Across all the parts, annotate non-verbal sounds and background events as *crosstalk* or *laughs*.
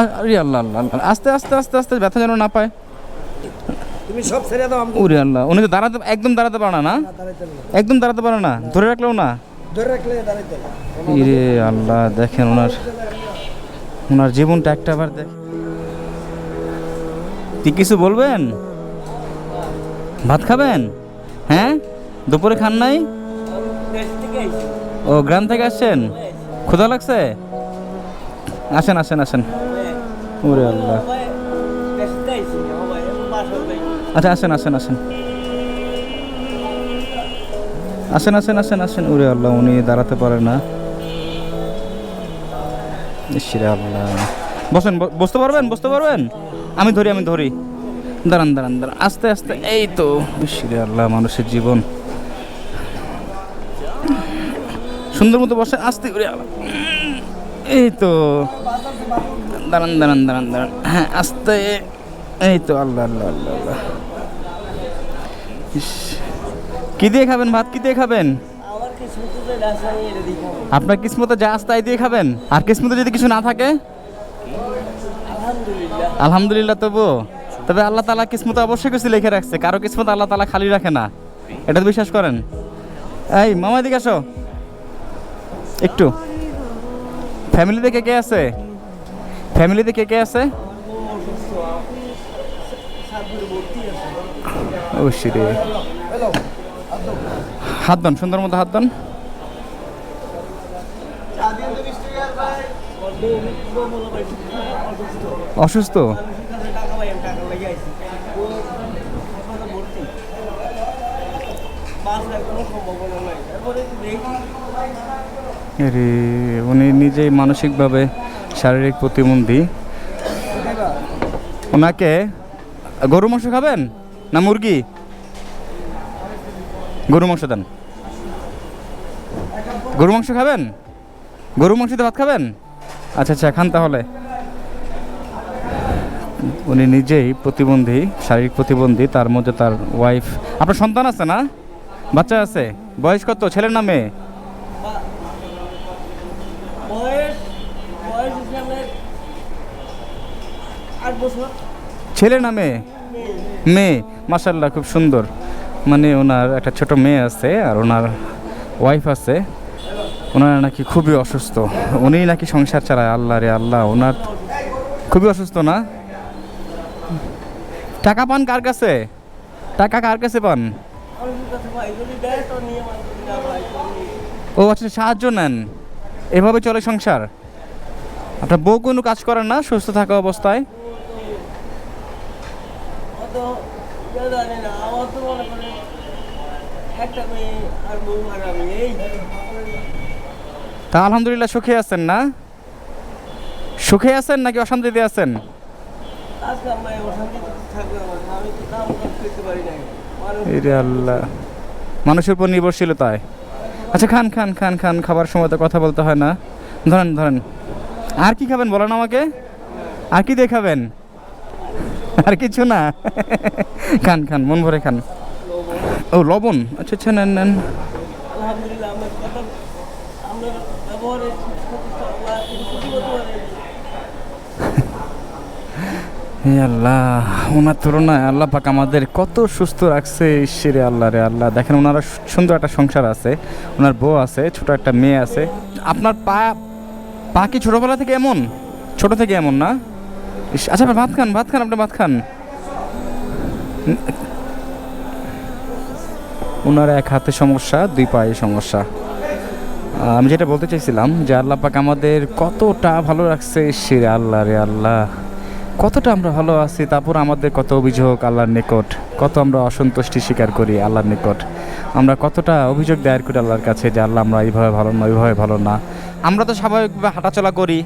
আরে আল্লাহ আল্লাহ আল্লাহ। আস্তে আস্তে আস্তে আস্তে ব্যথা যেন না পায়। তুমি সব ছেড়ে দাও আমি ওরে আল্লাহ উনি তো দাঁড়াতে একদম দাঁড়াতে পারে না। একদম দাঁড়াতে পারে না? ধরে রাখলেও না? ধরে রাখলে দাঁড়াইতে ইরে আল্লাহ দেখেন ওনার ওনার জীবনটা একটা বার দেখ। কি কিছু বলবেন? ভাত খাবেন? হ্যাঁ? দুপুরে খান নাই? ও গ্রাম থেকে আসছেন? ক্ষুধা লাগছে? আসেন আসেন আসেন। ওরে আল্লাহ। আচ্ছা আসেন আসেন আসেন। আসেন আসেন আসেন আসেন। ওরে আল্লাহ, উনি দাঁড়াতে পারে না। আল্লাহ। বসেন বসতে পারবেন? বসতে পারবেন? আমি ধরি আমি ধরি। দাঁড়ান দাঁড়ান দাঁড়ান। আস্তে আস্তে, এই তো। ইসরে আল্লাহ, মানুষের জীবন। সুন্দর মতো বসে, আস্তে করে আল্লাহ। এই তো দাঁড়ান দাঁড়ান দাঁড়ান দাঁড়ান। হ্যাঁ আস্তে। এই তো আল্লাহ আল্লাহ আল্লাহ। আল্লাহ। কি দিয়ে খাবেন? ভাত কি দিয়ে খাবেন? আপনার কিসমতে যা আছে তাই দিয়ে খাবেন? আর কিসমতে যদি কিছু না থাকে? আলহামদুলিল্লাহ। তবু। তবে আল্লাহ তালা কিসমতে অবশ্যই কিছু লিখে রাখছে। কারও কিসমত আল্লাহ তালা খালি রাখে না। এটা তো বিশ্বাস করেন। এই মামা দিকে আসো। একটু। ফ্যামিলিতে কে কে আছে? ফ্যামিলিতে কে কে আছে? হাত দান, সুন্দর মতো হাত দান। অসুস্থ? উনি নিজেই মানসিকভাবে শারীরিক প্রতিবন্ধী। ওনাকে গরু মাংস খাবেন না মুরগি? গরু মাংস দেন। গরু মাংস খাবেন? গরু মাংস দিয়ে ভাত খাবেন? আচ্ছা আচ্ছা খান তাহলে। উনি নিজেই প্রতিবন্ধী, শারীরিক প্রতিবন্ধী, তার মধ্যে তার ওয়াইফ আপনার সন্তান আছে না? বাচ্চা আছে? বয়স কত? ছেলের না মেয়ে বয়স বয়স হিসাবে আট বছর। ছেলে না মেয়ে? মেয়ে। মাসাল্লাহ খুব সুন্দর। মানে ওনার একটা ছোট মেয়ে আছে আর ওনার ওয়াইফ আছে। ওনার নাকি খুবই অসুস্থ। উনি নাকি সংসার চালায় আল্লাহ রে আল্লাহ ওনার খুবই অসুস্থ না? টাকা পান কার কাছে? টাকা কার কাছে পান। ও আচ্ছা সাহায্য নেন। এভাবে চলে সংসার। আপনার বউ কোনো কাজ করেন না, সুস্থ থাকা অবস্থায়। তো আলহামদুলিল্লাহ সুখে আছেন না? সুখে আছেন নাকি অশান্তিতে আছেন? মানুষের উপর নির্ভরশীলতায়। আচ্ছা খান খান খান খান, খাবার সময় তো কথা বলতে হয় না। ধরেন ধরেন। আর কি খাবেন বলেন আমাকে? আর কি দিয়ে খাবেন? আর কিছু না। খান খান, মন ভরে খান। ও, লবণ? আচ্ছা আচ্ছা নেন নেন। আল্লাহ, ওনার তুলনায় আল্লাহ পাক আমাদের কত সুস্থ রাখছে ঈশ্বরে আল্লাহ রে আল্লাহ। দেখেন ওনারা সুন্দর একটা সংসার আছে, ওনার বউ আছে, ছোট একটা মেয়ে আছে। আপনার পা পা কি ছোটোবেলা থেকে এমন? ছোট থেকে এমন না? আচ্ছা আপনি ভাত খান ভাত খান, আপনি ভাত খান। ওনার এক হাতে সমস্যা, দুই পায়ে সমস্যা। আমি যেটা বলতে চাইছিলাম যে আল্লাহ পাক আমাদের কতটা ভালো রাখছে ঈশ্বরে আল্লাহ রে আল্লাহ। কতটা আমরা ভালো আছি তারপর আমাদের কত অভিযোগ আল্লাহর নিকট কত আমরা অসন্তুষ্টি স্বীকার করি আল্লাহর নিকট। আমরা কতটা অভিযোগ দায়ের করি আল্লাহর কাছে যে আল্লাহ আমরা এইভাবে ভালো না ওইভাবে ভালো না। আমরা তো স্বাভাবিকভাবে হাঁটাচলা করি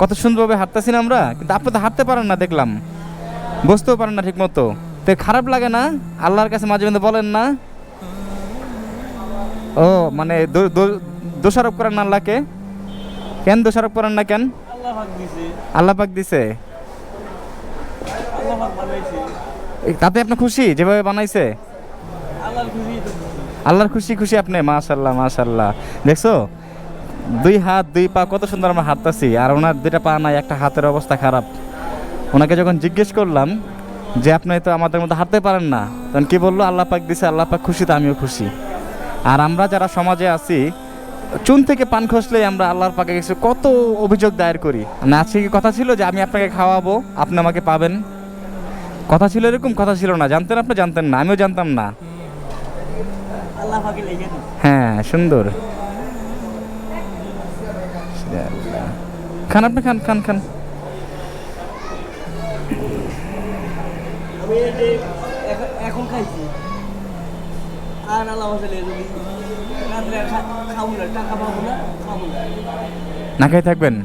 কত সুন্দরভাবে হাঁটতেছি না আমরা কিন্তু আপনি তো হাঁটতে পারেন না দেখলাম বসতেও পারেন না ঠিক মতো তো খারাপ লাগে না? আল্লাহর কাছে মাঝে মধ্যে বলেন না? ও মানে দোষারোপ করেন না আল্লাহকে? কেন দোষারোপ করেন না কেন? আল্লাহ পাক দিছে আল্লাহ ভাগ বানাইছে এই তাতে আপনি খুশি? যেভাবে বানাইছে? আল্লাহর খুশি খুশি আপনি? মাশাল্লাহ মাশাল্লাহ দেখছ? দুই হাত দুই পা কত সুন্দর আমরা হাঁটতেছি। আর ওনার দুইটা পা নাই একটা হাতের অবস্থা খারাপ। ওনাকে যখন জিজ্ঞেস করলাম যে আপনি তো আমাদের মধ্যে হাঁটতে পারেন না? তখন কি বলল? আল্লাহ পাক দিছে আল্লাহ পাক খুশি তো আমিও খুশি। আর আমরা যারা সমাজে আছি চুন থেকে পান খসলেই আমরা আল্লাহর পাকে কিছু কত অভিযোগ দায়ের করি। না আজকে কথা ছিল যে আমি আপনাকে খাওয়াবো আপনি আমাকে পাবেন? কথা ছিল এরকম কথা ছিল না। জানতেন আপনি? জানতেন না। আমিও জানতাম না। হ্যাঁ সুন্দর। খান আপনি খান খান খান। এখন- খাইছি। আর আল্লাহ না খাই থাকবেন?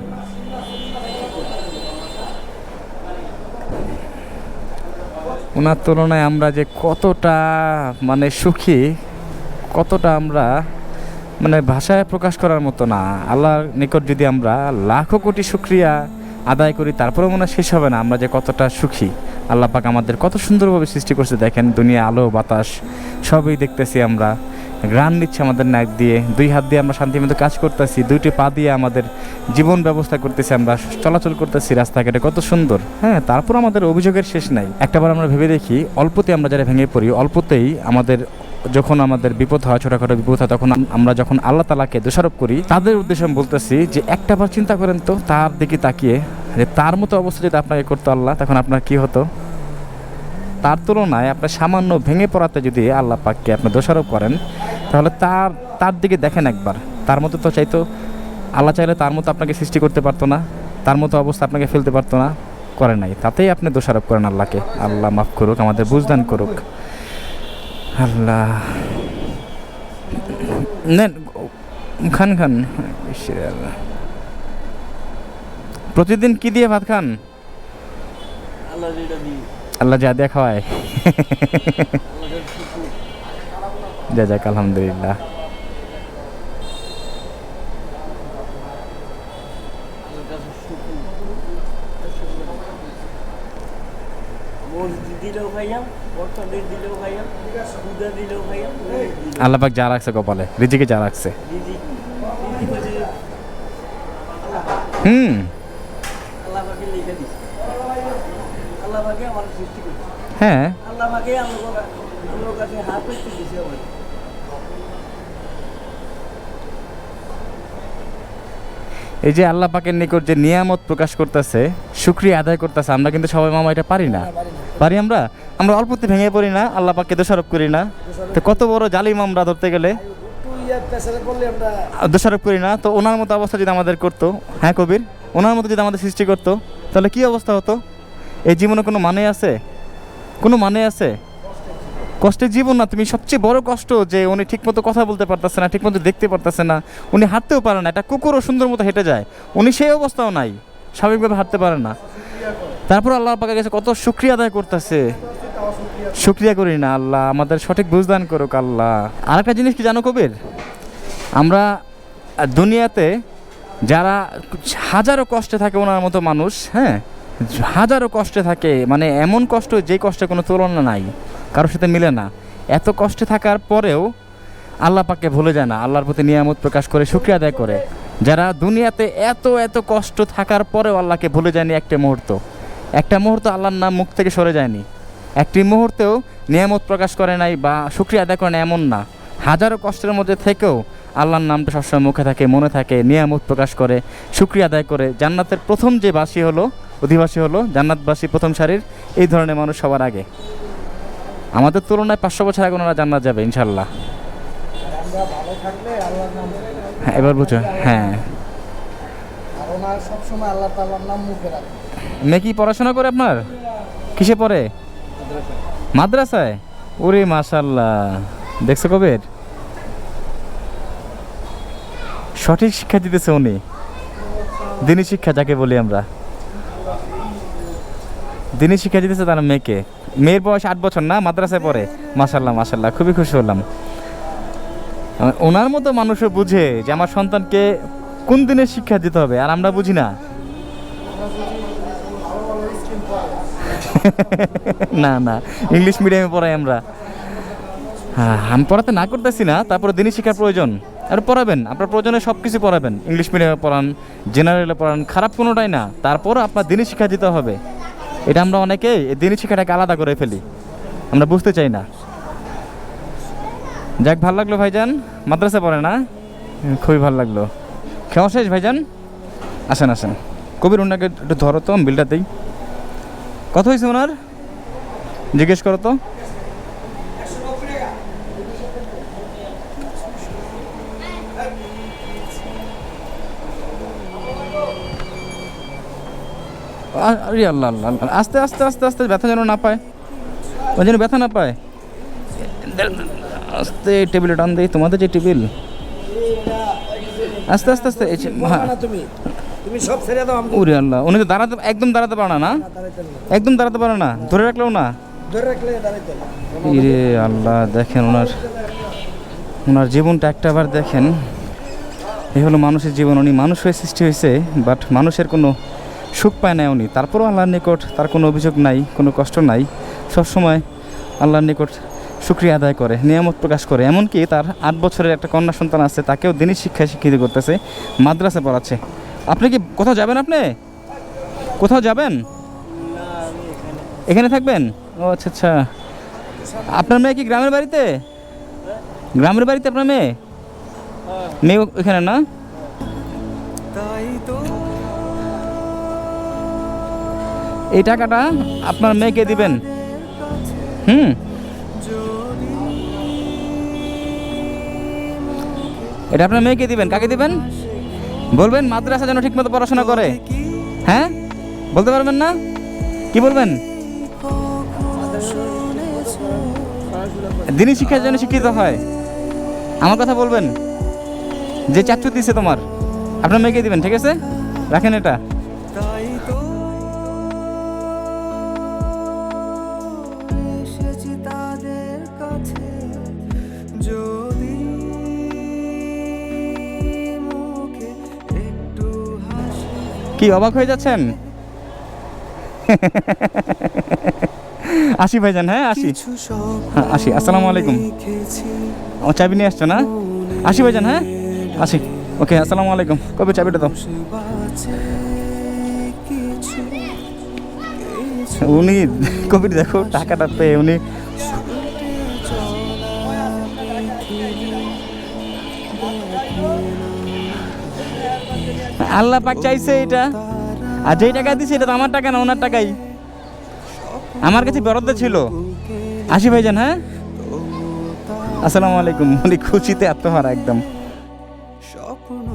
ওনার তুলনায় আমরা যে কতটা মানে সুখী, কতটা আমরা মানে ভাষায় প্রকাশ করার মতো না। আল্লাহর নিকট যদি আমরা লাখো কোটি সুক্রিয়া আদায় করি তারপরে মনে হয় শেষ হবে না। আমরা যে কতটা সুখী। আল্লাহ পাক আমাদের কত সুন্দরভাবে সৃষ্টি করছে। দেখেন, দুনিয়া, আলো, বাতাস, সবই দেখতেছি আমরা। গ্রান নিচ্ছে আমাদের নাক দিয়ে। দুই হাত দিয়ে আমরা শান্তি মতো কাজ করতেছি, দুইটি পা দিয়ে আমাদের জীবন ব্যবস্থা করতেছি, আমরা চলাচল করতেছি রাস্তাঘাটে, কত সুন্দর। হ্যাঁ তারপর আমাদের অভিযোগের শেষ নাই। একটাবার আমরা ভেবে দেখি অল্পতে আমরা যারা ভেঙে পড়ি, অল্পতেই আমাদের যখন আমাদের বিপদ হয়, ছোটখাটো বিপদ হয়, তখন আমরা যখন আল্লাহ তালাকে দোষারোপ করি, তাদের উদ্দেশ্যে আমি বলতেছি যে একটাবার চিন্তা করেন তো, তার দিকে তাকিয়ে, যে তার মতো অবস্থা যদি আপনাকে করতো আল্লাহ, তখন আপনার কি হতো? তার তুলনায় আপনার সামান্য ভেঙে পড়াতে যদি আল্লাহ পাককে আপনি দোষারোপ করেন তাহলে তার তার দিকে দেখেন একবার। তার মতো তো চাইতো আল্লাহ চাইলে তার মতো আপনাকে সৃষ্টি করতে পারতো না তার মতো অবস্থা আপনাকে ফেলতে পারতো না করে নাই। তাতেই আপনি দোষারোপ করেন আল্লাহকে। আল্লাহ মাফ করুক আমাদের বুঝদান করুক। আল্লাহ। নেন খান খান। প্রতিদিন কি দিয়ে ভাত খান? আল্লাহ যা দিয়ে খাওয়ায় আল্লাহ যেটা শুকুর যা যাক, আলহামদুলিল্লাহ। আল্লাহর কাছে শুকুর মসজিদ দিলেও খাইয়াম বর্তমানে দিলেও খাইয়াম পূজা দিলেও খাইয়াম মসজিদ দিলেও আল্লাহ পাক যা রাখছে কপালে, রিজিকে যা রাখছে। আল্লাহ হুম। আল্লাহ পাকে লিখে দিছে আল্লাহ পাকে আমার সৃষ্টি করছে হ্যাঁ আল্লাহ পাকে আমার আমার কাছে হাত পেতে দিছে আমার এই যে আল্লাহ পাকের নিকট যে নিয়ামত প্রকাশ করতেছে, শুক্রিয়া আদায় করতেছে, আমরা কিন্তু সবাই মামা এটা পারি না। পারি আমরা? আমরা অল্পতে ভেঙে পড়ি না, আল্লাহ পাককে দোষারোপ করি না। তো কত বড় জালিম আমরা ধরতে গেলে। দোষারোপ করি না, তো ওনার মতো অবস্থা যদি আমাদের করতো হ্যাঁ কবির? ওনার মতো যদি আমাদের সৃষ্টি করতো, তাহলে কি অবস্থা হতো? এই জীবনে কোনো মানে আছে? কোনো মানে আছে? কষ্টের জীবন না, তুমি সবচেয়ে বড় কষ্ট যে উনি ঠিকমতো কথা বলতে পারতেছে না, ঠিকমতো দেখতে পারতেছে না, উনি হাঁটতেও পারে না, একটা কুকুরও সুন্দর মতো হেঁটে যায়, উনি সেই অবস্থাও নাই, স্বাভাবিকভাবে হাঁটতে পারে না। তারপর আল্লাহ পাকের কাছে কত শুক্রিয়া আদায় করতেছে। শুক্রিয়া করি না আল্লাহ, আমাদের সঠিক বুঝদান করুক আল্লাহ। আরেকটা জিনিস কি জানো কবির? আমরা দুনিয়াতে যারা হাজারো কষ্টে থাকে ওনার মতো মানুষ হ্যাঁ হাজারো কষ্টে থাকে মানে এমন কষ্ট যে কষ্টে কোনো তুলনা নাই। কারোর সাথে মিলে না। এত কষ্টে থাকার পরেও আল্লাহ পাককে ভুলে যায় না। আল্লাহর প্রতি নিয়ামত প্রকাশ করে, শুক্রিয়া আদায় করে। যারা দুনিয়াতে এত এত কষ্ট থাকার পরেও আল্লাহকে ভুলে যায়নি একটা মুহূর্ত। একটা মুহূর্ত আল্লাহর নাম মুখ থেকে সরে যায়নি। একটি মুহূর্তেও নিয়ামত প্রকাশ করে নাই বা শুক্রিয়া আদায় করে না এমন না। হাজারো কষ্টের মধ্যে থেকেও আল্লাহর নামটা সবসময় মুখে থাকে, মনে থাকে, নিয়ামত প্রকাশ করে, শুক্রিয়া আদায় করে। জান্নাতের প্রথম যে বাসী হলো, অধিবাসী হলো জান্নাতবাসী প্রথম সারির এই ধরনের মানুষ সবার আগে। আমাদের তুলনায় পাঁচশো বছর আগে ওনারা জান্নাত যাবে ইনশাল্লাহ হ্যাঁ এবার বুঝো হ্যাঁ। আর ওনার সবসময় আল্লাহ তাআলার নাম মুখে রাখে মেয়ে কি পড়াশোনা করে আপনার? কিসে পড়ে? মাদ্রাসায়? ওরে মাশাল্লাহ দেখছ কবের? সঠিক শিক্ষা দিতেছে উনি। দিনী শিক্ষা, যাকে বলি আমরা। দিনী শিক্ষা দিতেছে তার মেয়েকে। মেয়ের বয়স আট বছর না, মাদ্রাসায় পড়ে। মাশাল্লাহ মাশাল্লাহ খুবই খুশি হলাম। ওনার মতো মানুষও বুঝে যে আমার সন্তানকে কোন দিনের শিক্ষা দিতে হবে, আর আমরা বুঝি না। *laughs* না না, ইংলিশ মিডিয়ামে পড়াই আমরা। হ্যাঁ আমি পড়াতে না করতেছি না, তারপরে দিনই শিক্ষার প্রয়োজন। আর পড়াবেন, আপনার প্রয়োজনে সব কিছু পড়াবেন। ইংলিশ মিডিয়ামে পড়ান জেনারেলে পড়ান, খারাপ কোনোটাই না। তারপর আপনার দিনই শিক্ষা দিতে হবে। এটা আমরা অনেকে দিনই শিক্ষাটাকে আলাদা করে ফেলি। আমরা বুঝতে চাই না। যাক, ভালো লাগল ভাইজান। মাদ্রাসা পড়ে না? খুবই ভালো লাগল। খাওয়া শেষ, ভাইজান? আসেন আসেন। কবির ওনাকে একটু ধরো তো বিলটা দিই। কত হয়েছে ওনার? জিজ্ঞেস করো তো। আরে আল্লাহ আল্লাহ আল্লাহ। আস্তে আস্তে আস্তে আস্তে ব্যথা যেন না পায়। ওই যেন ব্যথা না পায়। আস্তে টেবিলে টান দেই। তোমাদের যে টেবিল। আস্তে আস্তে আস্তে এই হ্যাঁ। তুমি। সব ছেড়ে দাও ওরে আল্লাহ উনি তো দাঁড়াতে একদম দাঁড়াতে পারে না। একদম দাঁড়াতে পারে না। ধরে রাখলেও না। ধরে রাখলে দাঁড়াইতে ইরে আল্লাহ দেখেন ওনার ওনার জীবনটা একটা বার দেখেন। এই হলো মানুষের জীবন। উনি মানুষ হয়ে সৃষ্টি হয়েছে বাট মানুষের কোনো সুখ পায় না উনি। তারপরও আল্লাহর নিকট তার কোনো অভিযোগ নাই, কোনো কষ্ট নাই। সবসময় আল্লাহর নিকট শুক্রিয়া আদায় করে, নিয়ামত প্রকাশ করে। এমনকি তার আট বছরের একটা কন্যা সন্তান আছে, তাকেও দিনই শিক্ষায় শিক্ষিত করতেছে, মাদ্রাসা পড়াচ্ছে। আপনি কি কোথাও যাবেন আপনি? কোথাও যাবেন? এখানে থাকবেন? ও আচ্ছা আচ্ছা। আপনার মেয়ে কি গ্রামের বাড়িতে? গ্রামের বাড়িতে আপনার মেয়ে? মেয়ে ওখানে না? এই টাকাটা আপনার মেয়েকে দিবেন। হুম? এটা আপনার মেয়েকে দিবেন। কাকে দিবেন? বলবেন, মাদ্রাসা যেন ঠিকমতো পড়াশোনা করে। হ্যাঁ? বলতে পারবেন না? কি বলবেন? দিনই শিক্ষার জন্য শিক্ষিত হয়। আমার কথা বলবেন? যে চাচ্ছু দিছে তোমার। আপনার মেয়েকে দিবেন, ঠিক আছে? রাখেন এটা। কি অবাক হয়ে যাচ্ছেন? আসি ভাইজান হ্যাঁ আসি। হ্যাঁ আসি আসসালামু আলাইকুম। আমার চাবি নিয়ে আসছো না? আসি ভাইজান হ্যাঁ? আসি। ওকে আসসালামু আলাইকুম। কবে চাবিটা দাও? উনি কবির দেখো টাকাটা পেয়ে উনি আল্লাহ পাক চাইছে এটা। আর যেই টাকা দিছে, এটা তো আমার টাকা না, ওনার টাকাই। আমার কাছে বরাদ্দ ছিল। আসি ভাইজান হ্যাঁ? আসসালামু আলাইকুম। উনি খুশিতে আত্মহারা একদম। স্বপ্ন